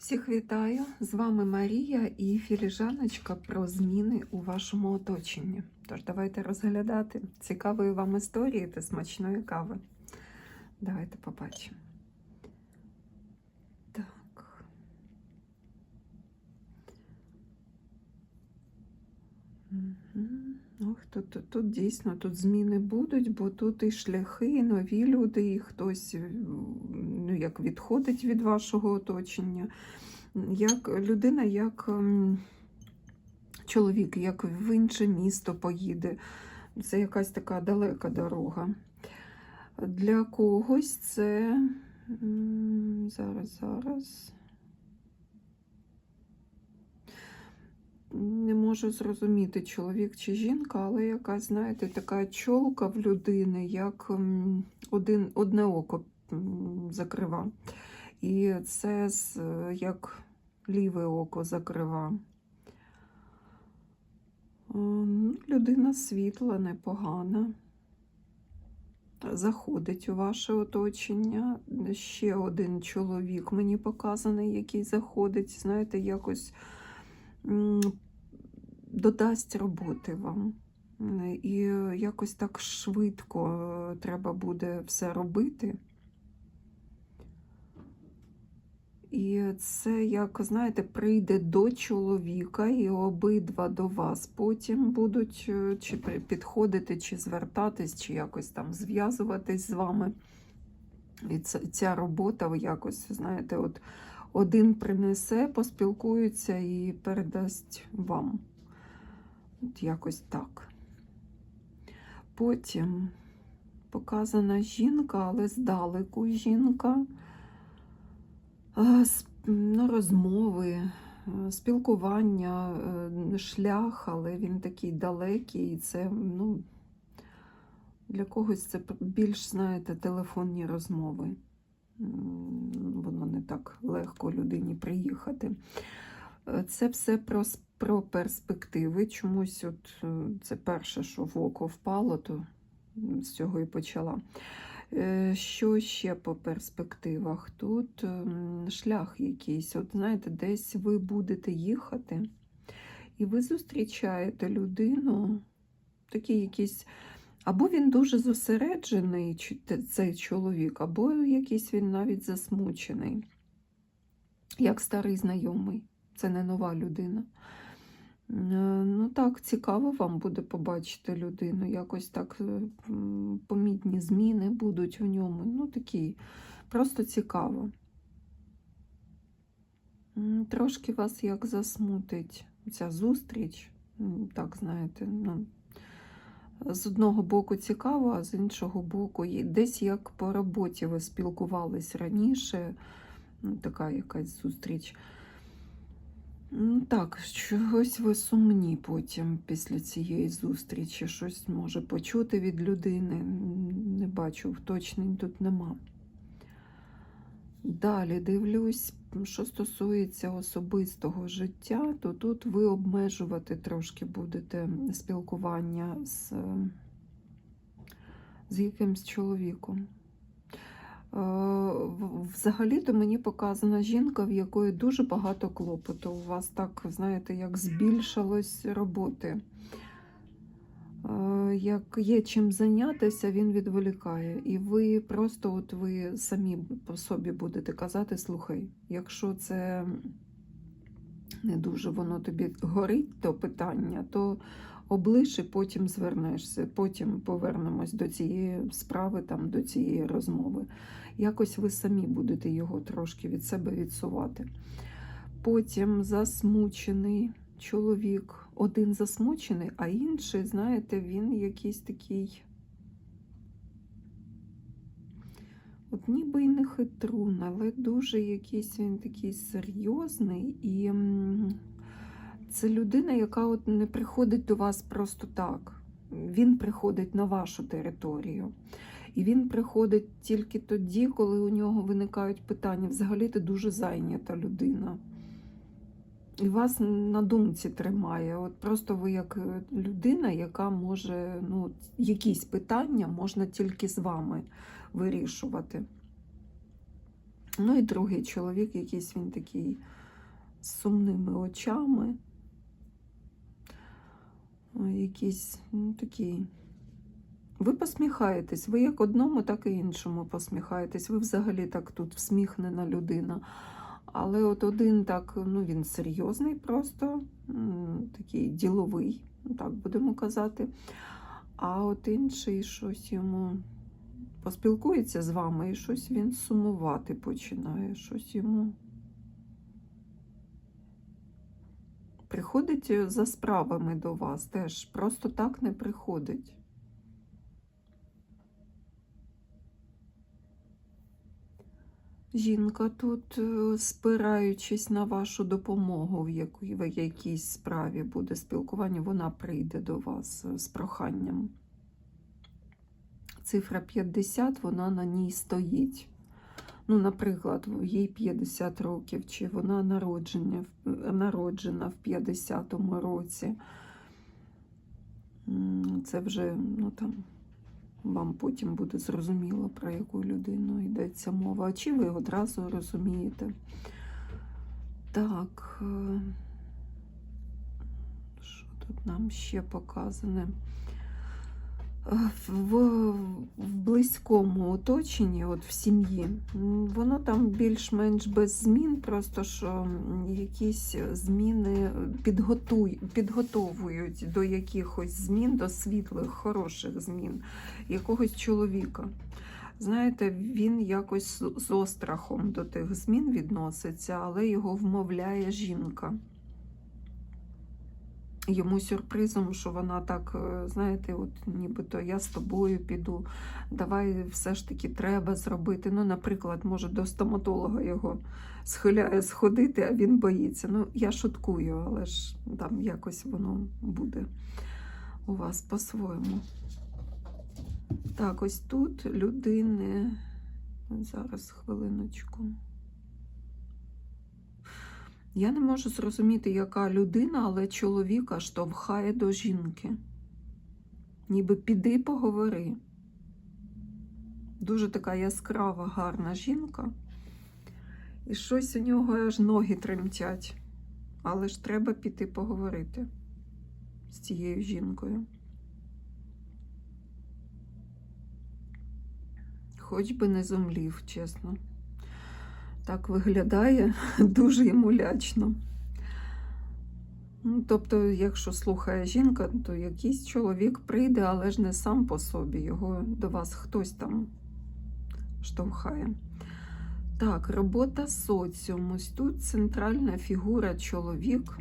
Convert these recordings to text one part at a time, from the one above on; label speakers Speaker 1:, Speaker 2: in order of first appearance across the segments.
Speaker 1: Всіх вітаю! З вами Марія і філіжаночка про зміни у вашому оточенні. Тож давайте розглядати цікавої вам історії та смачної кави. Давайте побачимо. Так. Мгм. Ох, тут, тут, тут дійсно тут зміни будуть, бо тут і шляхи, і нові люди, і хтось як відходить від вашого оточення. Як людина, як ем, чоловік, як в інше місто поїде. Це якась така далека дорога. Для когось це зараз, зараз. Не можу зрозуміти, чоловік чи жінка, але якась, знаєте, така чолка в людини, як один, одне око закрива. І це як ліве око закрива. Людина світла, непогана. Заходить у ваше оточення. Ще один чоловік мені показаний, який заходить, знаєте, якось додасть роботи вам. І якось так швидко е, треба буде все робити. І це, як знаєте, прийде до чоловіка, і обидва до вас потім будуть е, чи підходити, чи звертатись, чи якось там зв'язуватись з вами. І ця, робота якось, знаєте, от один принесе, поспілкується і передасть вам. От якось так. Потім показана жінка, але здалеку жінка. Е, ну, розмови, е, спілкування, е, шлях, але він такий далекий, і це ну, для когось це більш, знаєте, телефонні розмови. Воно не так легко людині приїхати. Це все про, про перспективи. Чомусь от це перше, що в око впало, то з цього і почала. Е, Що ще по перспективах? Тут ем, шлях якийсь. От знаєте, десь ви будете їхати, і ви зустрічаєте людину, такий якийсь. Або він дуже зосереджений, цей чоловік, або якийсь він навіть засмучений, як старий знайомий. Це не нова людина. Е, Ну так, цікаво вам буде побачити людину. Якось так е, помітні зміни будуть у ньому. Ну, такі, просто цікаво. Трошки вас як засмутить ця зустріч. Так, знаєте, ну, з одного боку цікаво, а з іншого боку, десь як по роботі ви спілкувались раніше, ну, така якась зустріч. Так, чогось ви сумні потім після цієї зустрічі. Щось може почути від людини. Не бачу, вточнень тут нема. Далі дивлюсь, що стосується особистого життя, то тут ви обмежувати трошки будете спілкування з, з якимсь чоловіком. Е, Взагалі-то мені показана жінка, в якої дуже багато клопоту. У вас так, знаєте, як збільшилось роботи. Е, Як є чим зайнятися, він відволікає. І ви просто от ви самі по собі будете казати: слухай, якщо це не дуже воно тобі горить, то питання, то облиш і потім звернешся, потім повернемось до цієї справи, там, до цієї розмови. Якось ви самі будете його трошки від себе відсувати. Потім засмучений чоловік, один засмучений, а інший, знаєте, він якийсь такий. От ніби й не хитрун, але дуже якийсь він такий серйозний. І це людина, яка от не приходить до вас просто так. Він приходить на вашу територію. І він приходить тільки тоді, коли у нього виникають питання. Взагалі ти дуже зайнята людина. І вас на думці тримає. От просто ви як е, людина, яка може, ну, якісь питання можна тільки з вами вирішувати. Ну і другий чоловік, якийсь він такий з сумними очами. О, Якийсь ну, такий. Ви посміхаєтесь, ви як одному, так і іншому посміхаєтесь. Ви взагалі так тут всміхнена людина. Але от один так, ну він серйозний просто, такий діловий, так будемо казати. А от інший щось йому поспілкується з вами, і щось він сумувати починає, щось йому. Приходить за справами до вас теж, просто так не приходить. Жінка тут, е, спираючись на вашу допомогу, в якій- в якійсь справі буде спілкування, вона прийде до вас е, з проханням. Цифра 50, вона на ній стоїть. Ну, наприклад, їй 50 років, чи вона народження, народжена в 50-му році. Це вже, ну там, вам потім буде зрозуміло, про яку людину йдеться мова. А чи ви одразу розумієте? Так, е, що тут нам ще показане? Е, В, в близькому оточенні, от в сім'ї, воно там більш-менш без змін, просто що якісь зміни підготуй, підготовують до якихось змін, до світлих, хороших змін якогось чоловіка. Знаєте, він якось з- з острахом до тих змін відноситься, але його вмовляє жінка. Йому сюрпризом, що вона так, е, знаєте, от нібито я з тобою піду, давай все ж таки треба зробити. Ну, наприклад, може, до стоматолога його схиляє сходити, а він боїться. Ну, я шуткую, але ж там якось воно буде у вас по-своєму. Так, ось тут людини. Зараз хвилиночку. Я не можу зрозуміти, яка людина, але чоловіка штовхає до жінки. Ніби піди поговори. Дуже така яскрава, гарна жінка. І щось у нього аж ноги тремтять. Але ж треба піти поговорити з цією жінкою. Хоч би не зумлів, чесно. Так виглядає дуже йому. Ну, тобто, якщо слухає жінка, то якийсь чоловік прийде, але ж не сам по собі. Його до вас хтось там штовхає. Так, робота соціум. Ось тут центральна фігура чоловік.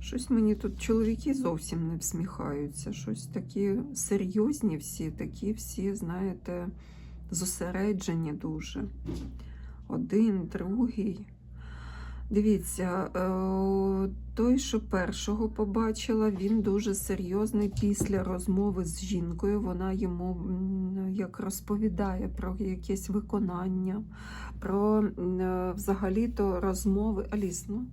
Speaker 1: Щось мені тут чоловіки зовсім не всміхаються. Щось такі серйозні всі, такі всі, знаєте, зосереджені дуже. Один, другий. Дивіться, е, той, що першого побачила, він дуже серйозний після розмови з жінкою. Вона йому як розповідає про якесь виконання, про е, взагалі-то розмови. Аліс, ну?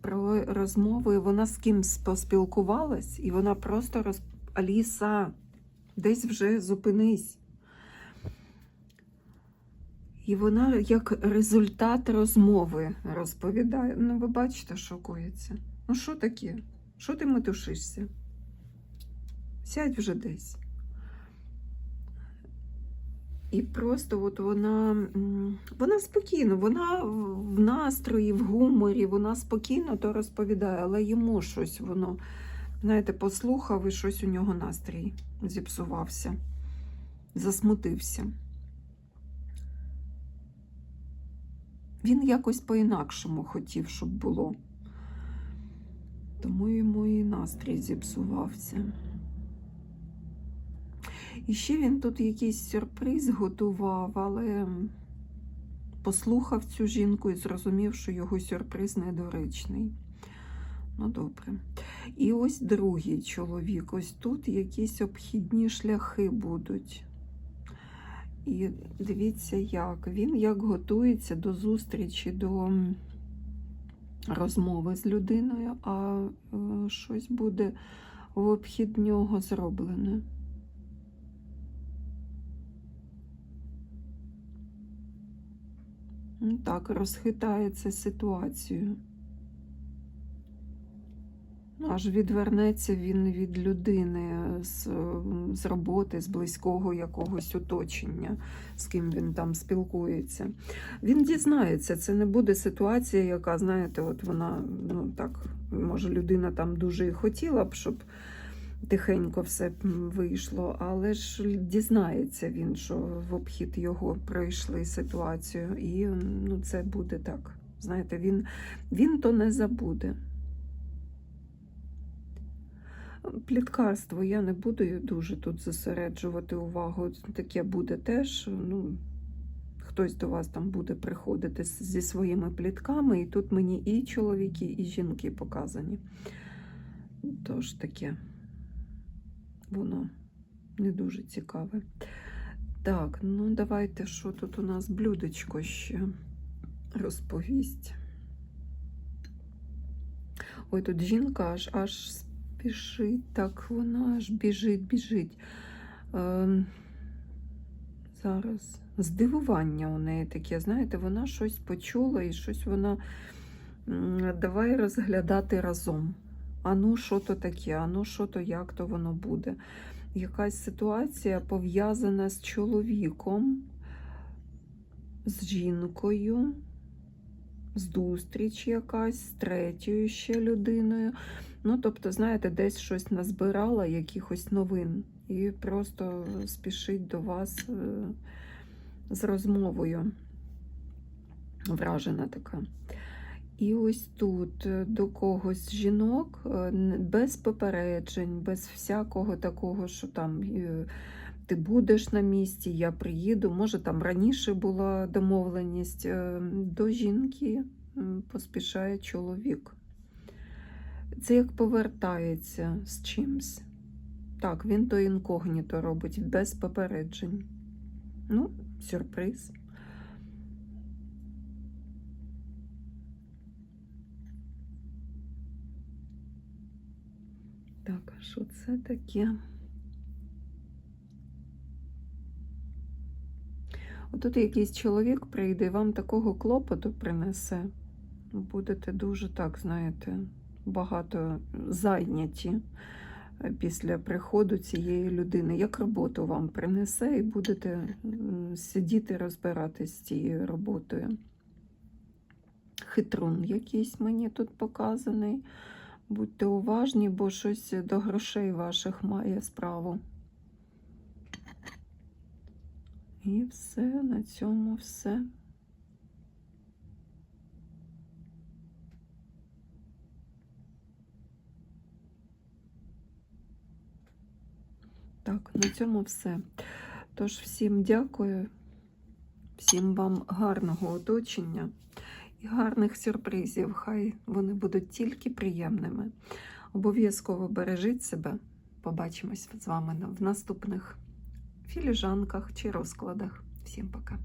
Speaker 1: Про розмови, вона з кимсь поспілкувалась, і вона просто роз... Аліса, десь вже зупинись. І вона як результат розмови розповідає. Ну, ви бачите, що коїться. Ну, що таке? Що ти метушишся? Сядь вже десь. І просто от вона, вона спокійно, вона в настрої, в гуморі, вона спокійно то розповідає, але йому щось воно, знаєте, послухав і щось у нього настрій зіпсувався, засмутився. Він якось по-інакшому хотів, щоб було. Тому йому і настрій зіпсувався. І ще він тут якийсь сюрприз готував, але послухав цю жінку і зрозумів, що його сюрприз недоречний. Ну, добре. І ось другий чоловік. Ось тут якісь обхідні шляхи будуть. І дивіться, як він як готується до зустрічі, до розмови з людиною, а е, щось буде в обхід нього зроблене. Так, розхитається ситуацію. Аж відвернеться він від людини з, з роботи, з близького якогось оточення, з ким він там спілкується. Він дізнається, це не буде ситуація, яка, знаєте, от вона, ну так, може, людина там дуже і хотіла б, щоб тихенько все вийшло, але ж дізнається він, що в обхід його пройшли ситуацію, і ну, це буде так. Знаєте, він, він то не забуде. Пліткарство я не буду дуже тут зосереджувати увагу. Таке буде теж. Ну, хтось до вас там буде приходити зі своїми плітками, і тут мені і чоловіки, і жінки показані. Тож таке, воно не дуже цікаве. Так, ну давайте, що тут у нас блюдечко ще розповість. Ой, тут жінка аж аж спішить, так вона аж біжить, біжить. Ем, зараз здивування у неї таке, знаєте, вона щось почула і щось вона давай розглядати разом. А ну, що то таке, а ну, що то, як то воно буде. Якась ситуація пов'язана з чоловіком, з жінкою, зустріч якась з третьою ще людиною. Ну, тобто, знаєте, десь щось назбирала, якихось новин, і просто спішить до вас е, з розмовою. Вражена така. І ось тут е, до когось жінок е, без попереджень, без всякого такого, що там ти будеш на місці, я приїду. Може, там раніше була домовленість. До жінки поспішає чоловік. Це як повертається з чимсь. Так, він то інкогніто робить без попереджень. Ну, сюрприз. Так, а що це таке? Отут якийсь чоловік прийде і вам такого клопоту принесе. Будете дуже так, знаєте, багато зайняті е, після приходу цієї людини. Як роботу вам принесе, і будете сидіти розбиратись з цією роботою. Хитрун якийсь мені тут показаний. Будьте уважні, бо щось до грошей ваших має справу. І все, на цьому все. Так, на цьому все. Тож всім дякую, всім вам гарного оточення і гарних сюрпризів. Хай вони будуть тільки приємними. Обов'язково бережіть себе. Побачимось з вами в наступних філіжанках чи розкладах. Всім пока.